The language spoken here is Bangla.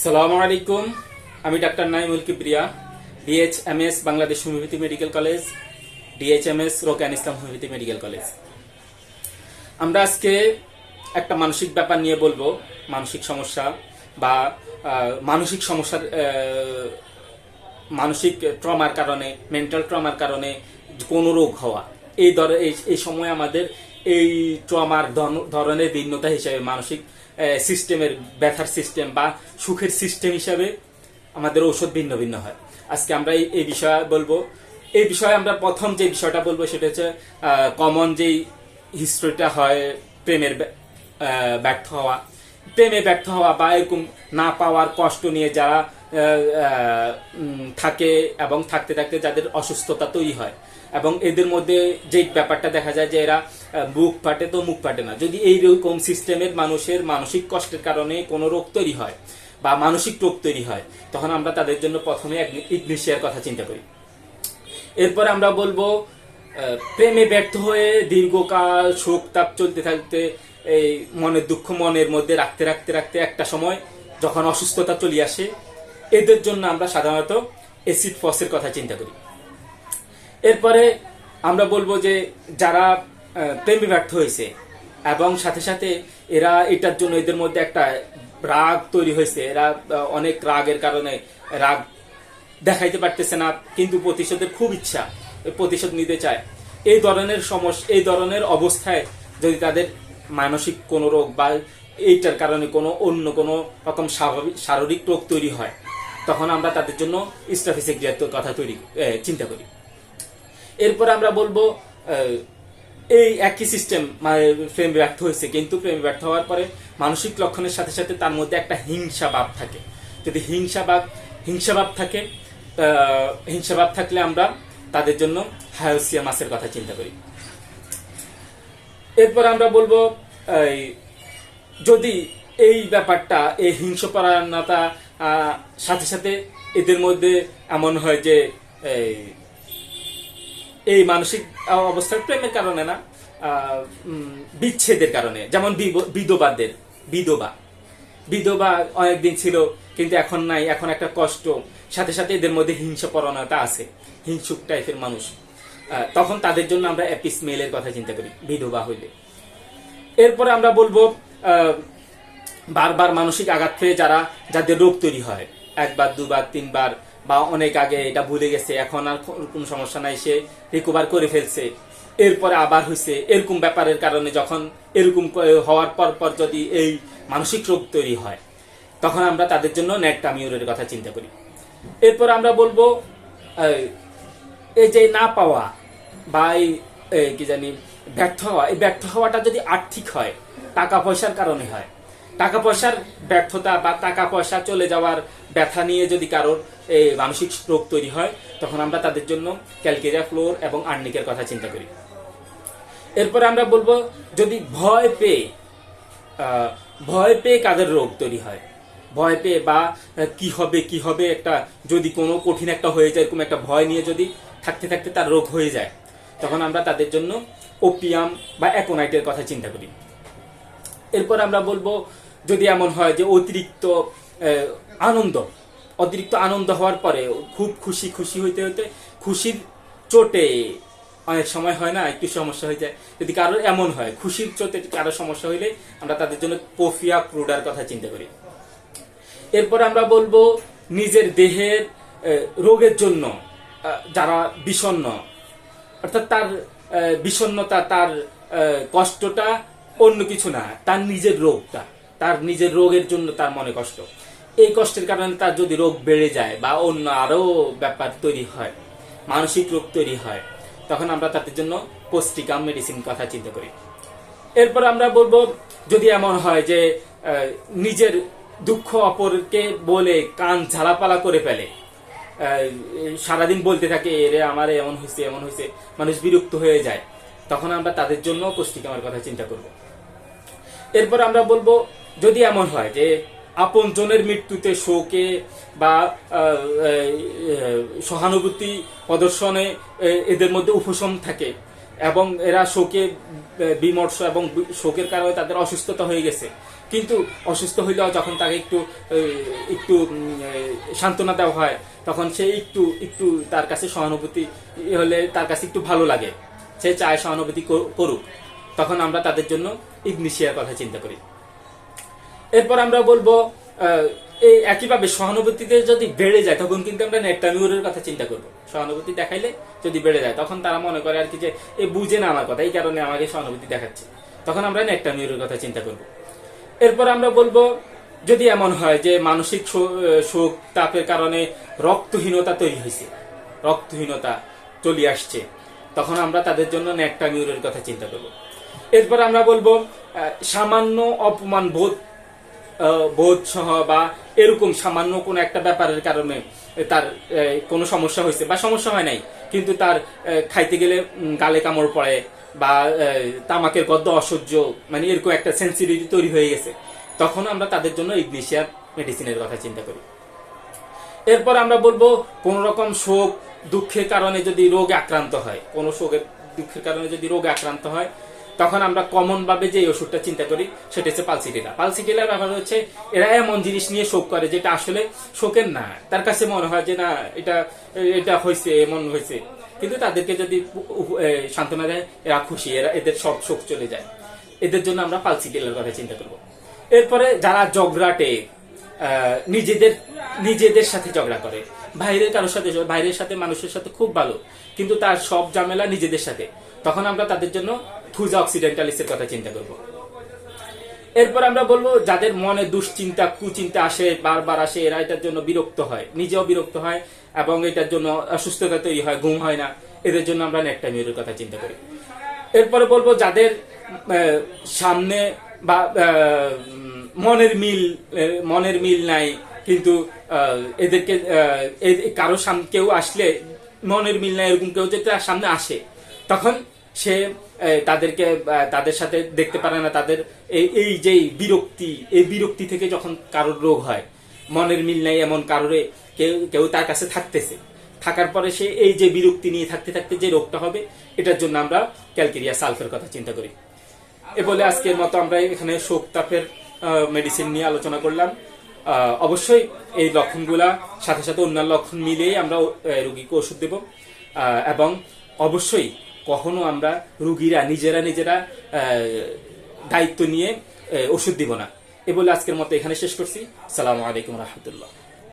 সালামু আলাইকুম। আমি doctor Naimul Kibria DHMS Bangladesh homeopathy medical college DHMS Rokan Islam homeopathy medical college. আমরা আজকে একটা মানসিক ব্যাপার নিয়ে বলব, মানসিক সমস্যা বা মানসিক সমস্যার মানসিক ট্রমার কারণে, মেন্টাল ট্রমার কারণে কোনো রোগ হওয়া। এই ধর, এই সময় আমাদের এই ট্রমার ধরনের ভিন্নতা হিসেবে মানসিক সিস্টেমের ব্যথার সিস্টেম বা সুখের সিস্টেম হিসাবে আমাদের ঔষধ ভিন্ন ভিন্ন হয়। আজকে আমরা এই- বিষয়ে বলব। এই বিষয়ে আমরা প্রথম যে বিষয়টা বলব সেটা হচ্ছে কমন যেই হিস্ট্রিটা হয়, প্রেমের ব্যা- ব্যর্থ হওয়া। প্রেমে ব্যর্থ হওয়া বা এরকম না পাওয়ার কষ্ট নিয়ে যারা থাকে এবং থাকতে থাকতে যাদের অসুস্থতা তৈরি হয়। এবং এদের মধ্যে যে ব্যাপারটা দেখা যায় যে এরা বুক ফাটে তো মুখ ফাটে না। যদি এইরকম সিস্টেমের মানুষের মানসিক কষ্টের কারণে কোনো রোগ তৈরি হয় বা মানসিক রোগ তৈরি হয়, তখন আমরা তাদের জন্য প্রথমে ইগনিশিয়ার কথা চিন্তা করি। এরপর আমরা বলব প্রেমে ব্যর্থ হয়ে দীর্ঘকাল শোক তাপ চলতে থাকতে, এই মনের দুঃখ মনের মধ্যে রাখতে রাখতে রাখতে একটা সময় যখন অসুস্থতা চলে আসে, এদের জন্য আমরা সাধারণত এসিড ফসের কথা চিন্তা করি। এরপরে আমরা বলব যে যারা প্রেমে ব্যর্থ হয়েছে এবং সাথে সাথে এরা এটার জন্য এদের মধ্যে একটা রাগ তৈরি হয়েছে। এরা অনেক রাগের কারণে রাগ দেখাইতে পারতেছে না, কিন্তু প্রতিশোধের খুব ইচ্ছা, প্রতিশোধ নিতে চায়। এই ধরনের সমস্যা এই ধরনের অবস্থায় যদি তাদের মানসিক কোনো রোগ বা এইটার কারণে কোনো অন্য কোনো রকম স্বাভাবিক শারীরিক রোগ তৈরি হয়, তখন আমরা তাদের জন্য স্টাফিসেক্রিয়ার কথা তৈরি চিন্তা করি। এরপর আমরা বলব এই একই সিস্টেম প্রেম ব্যর্থ হয়েছে। কিন্তু প্রেম ব্যর্থ হওয়ার পরে মানসিক লক্ষণের সাথে সাথে তার মধ্যে একটা হিংসা ভাব থাকে। যদি হিংসা ভাব হিংসা ভাব থাকে হিংসা ভাব থাকলে আমরা তাদের জন্য হায়োসিয়া মাসের কথা চিন্তা করি। এরপর আমরা বলব যদি এই ব্যাপারটা, এই হিংসপরায়ণতা সাথে সাথে এদের মধ্যে এমন হয় যে এই, মানসিক অবস্থার প্রেমের কারণে না বিচ্ছেদের কারণে। যেমন বিধবাদের বিধবা। বিধবা অনেকদিন ছিল কিন্তু এখন নাই এখন একটা কষ্ট। সাথে সাথে এদের মধ্যে হিংসাপরণতা আছে হিংসুক টাইপের মানুষ। তখন তাদের জন্য আমরা অ্যাপিস মেলের কথা চিন্তা করি বিধবা হইলে। এরপরে আমরা বলব বারবার মানসিক আঘাত পেয়ে যারা যাদের রোগ তৈরি হয় একবার দুবার তিনবার বা অনেক আগে এটা ভুলে গেছে এখন আর কোনো সমস্যা নাই সে রিকভার করে ফেলছে। এরপরে আবার হয়েছে এরকম ব্যাপারের কারণে যখন এরকম হওয়ার পর পর যদি এই মানসিক রোগ তৈরি হয় তখন আমরা তাদের জন্য নেটটামিউরের কথা চিন্তা করি। এরপর আমরা বলব এই, যে না পাওয়া বা এই কি জানি ব্যর্থ হওয়া এই ব্যর্থ হওয়াটা যদি আর্থিক হয় টাকা পয়সার কারণে হয় টাকা পয়সার ব্যর্থতা বা টাকা পয়সা চলে যাওয়ার ব্যথা নিয়ে যদি কারোর এই মানসিক রোগ তৈরি হয়, তখন আমরা তাদের জন্য ক্যালকেরিয়া, ফ্লোর এবং আর্নিকের কথা চিন্তা করি। এরপরে আমরা বলব যদি ভয় পেয়ে ভয় পেয়ে কাদের রোগ তৈরি হয়, ভয় পেয়ে বা কি হবে কি হবে, একটা যদি কোনো কঠিন একটা হয়ে যায়, এরকম একটা ভয় নিয়ে যদি থাকতে থাকতে তার রোগ হয়ে যায়, তখন আমরা তাদের জন্য ওপিয়াম বা অ্যাকোনাইটের কথা চিন্তা করি। এরপর আমরা বলব যদি এমন হয় যে অতিরিক্ত আনন্দ অতিরিক্ত আনন্দ হওয়ার পরে খুব খুশি খুশি হইতে হইতে খুশির চোটে অনেক সময় হয় না একটু সমস্যা হয়ে যায়। যদি কারোর এমন হয় খুশির চোটে কারও সমস্যা হইলে আমরা তাদের জন্য পোফিয়া ক্রুডার কথা চিন্তা করি। এরপর আমরা বলব নিজের দেহের রোগের জন্য যারা বিষণ্ণ অর্থাৎ তার আহ, বিষণ্ণতা তার কষ্টটা অন্য কিছু না, তার নিজের রোগটা, তার নিজের রোগের জন্য তার মনে কষ্ট। এই কষ্টের কারণে তার যদি রোগ বেড়ে যায় বা অন্য আরও ব্যাপার তৈরি হয়, মানসিক রোগ তৈরি হয়, তখন আমরা তাদের জন্য পোস্টিকাম মেডিসিন কথা চিন্তা করি। এরপর আমরা বলব, যদি এমন হয় যে নিজের দুঃখ অপরকে বলে কান ঝালাপালা করে ফেলে সারাদিন বলতে থাকে, এরে আমার এমন হয়েছে এমন হয়েছে মানুষ বিরক্ত হয়ে যায়। তখন আমরা তাদের জন্য পুষ্টিকামের কথা চিন্তা করব। এরপর আমরা বলব, যদি এমন হয় যে আপন জনের মৃত্যুতে শোকে বা সহানুভূতি প্রদর্শনে এদের মধ্যে উপশম থাকে এবং এরা শোকে বিমর্ষ এবং শোকের কারণে তাদের অসুস্থতা হয়ে গেছে। কিন্তু অসুস্থ হইলেও যখন তাকে একটু একটু সান্ত্বনা দেওয়া হয়, তখন সে একটু একটু তার কাছে সহানুভূতি হলে তার কাছে একটু ভালো লাগে। সে চায় সহানুভূতি করুক, তখন আমরা তাদের জন্য ইগনিশিয়ার কথা চিন্তা করি। এরপর আমরা বলব এই একইভাবে সহানুভূতিতে যদি বেড়ে যায়, তখন কিন্তু আমরা নেট্টামিউরের কথা চিন্তা করব। সহানুভূতি দেখাইলে যদি বেড়ে যায়, তখন তারা মনে করে আর কি যে, এ বুঝে না আমার কথা, এই কারণে আমাকে সহানুভূতি দেখাচ্ছে। তখন আমরা নেট্টামিউরের কথা চিন্তা করব। এরপর আমরা বলব, যদি এমন হয় যে মানসিক শোক, তাপের কারণে রক্তহীনতা তৈরি হয়েছে রক্তহীনতা চলে আসছে তখন আমরা তাদের জন্য নেট্টামিউরের কথা চিন্তা করব। এরপর আমরা বলব সামান্য অপমান বোধ বোধ সহ বা এরকম সামান্য কোনো একটা ব্যাপারের কারণে তার কোনো সমস্যা হয়েছে বা সমস্যা হয় নাই। কিন্তু তার খাইতে গেলে গালে কামড় পড়ে বা তামাকের গদ্য অসহ্য মানে এরকম একটা সেন্সিটিভিটি তৈরি হয়ে গেছে। তখন আমরা তাদের জন্য ইগনিশিয়ার মেডিসিনের কথা চিন্তা করি। এরপর আমরা বলব, কোন রকম শোক দুঃখের কারণে যদি রোগে আক্রান্ত হয়, কোন শোকের, দুঃখের কারণে যদি রোগে আক্রান্ত হয়, তখন আমরা কমন ভাবে যে ওষুধটা চিন্তা করি, সেটা হচ্ছে পালসিটিলা। পালসিটিলার ব্যাপার হচ্ছে, এরা এমন জিনিস নিয়ে শোক করে যেটা আসলে শোকের না। তার কাছে মনে হয় যে, না, এটা এটা হয়েছে এমন হয়েছে কিন্তু তাদেরকে যদি সান্ত্বনা দেয়, এরা খুশি, এরা, এদের সব শোক চলে যায়। এদের জন্য আমরা পালসিটিলার কথা চিন্তা করব। এরপরে যারা জগরাটে নিজেদের নিজেদের সাথে ঝগড়া করে বাইরের কারোর সাথে, বাইরের সাথে মানুষের সাথে খুব ভালো, কিন্তু তার সব ঝামেলা নিজেদের সাথে। তখন আমরা তাদের জন্য থুজা অক্সিডেন্টালিসের কথা চিন্তা করব। এরপর আমরা বলব, যাদের মনে দুশ্চিন্তা, কুচিন্তা আসে, বারবার আসে, এরা এটার জন্য বিরক্ত হয়, নিজেও বিরক্ত হয় এবং এটার জন্য অসুস্থতা তৈরি হয়, ঘুম হয় না। এদের জন্য আমরা নেকটামিউরের কথা চিন্তা করি। এরপরে বলব, যাদের সামনে বা মনের মিল মনের মিল নাই, কিন্তু এদেরকে আহ, এ- কারও সামনে কেউ আসলে মনের মিল নাই এরকম কেউ যদি তার সামনে আসে তখন সে তাদেরকে তাদের সাথে দেখতে পারে না তাদের এই যে বিরক্তি এই বিরক্তি থেকে যখন কারোর রোগ হয় মনের মিল নাই এমন কারোরে কেউ কেউ তার কাছে থাকতেছে থাকার পরে সে এই যে বিরক্তি নিয়ে থাকতে থাকতে যে রোগটা হবে এটার জন্য আমরা ক্যালকেরিয়া সালফের কথা চিন্তা করি। এ বলে আজকের মতো আমরা এখানে শোক তাপের মেডিসিন নিয়ে আলোচনা করলাম। অবশ্যই এই লক্ষণগুলা সাথে সাথে অন্যান্য লক্ষণ মিলিয়েই আমরা রুগীকে ওষুধ দেব। এবং অবশ্যই কখনো আমরা রুগীরা নিজেরা নিজেরা দায়িত্ব নিয়ে ওষুধ দিব না। এ বলে আজকের মতো এখানে শেষ করছি। সালামু আলাইকুম রহমতুল্লাহ।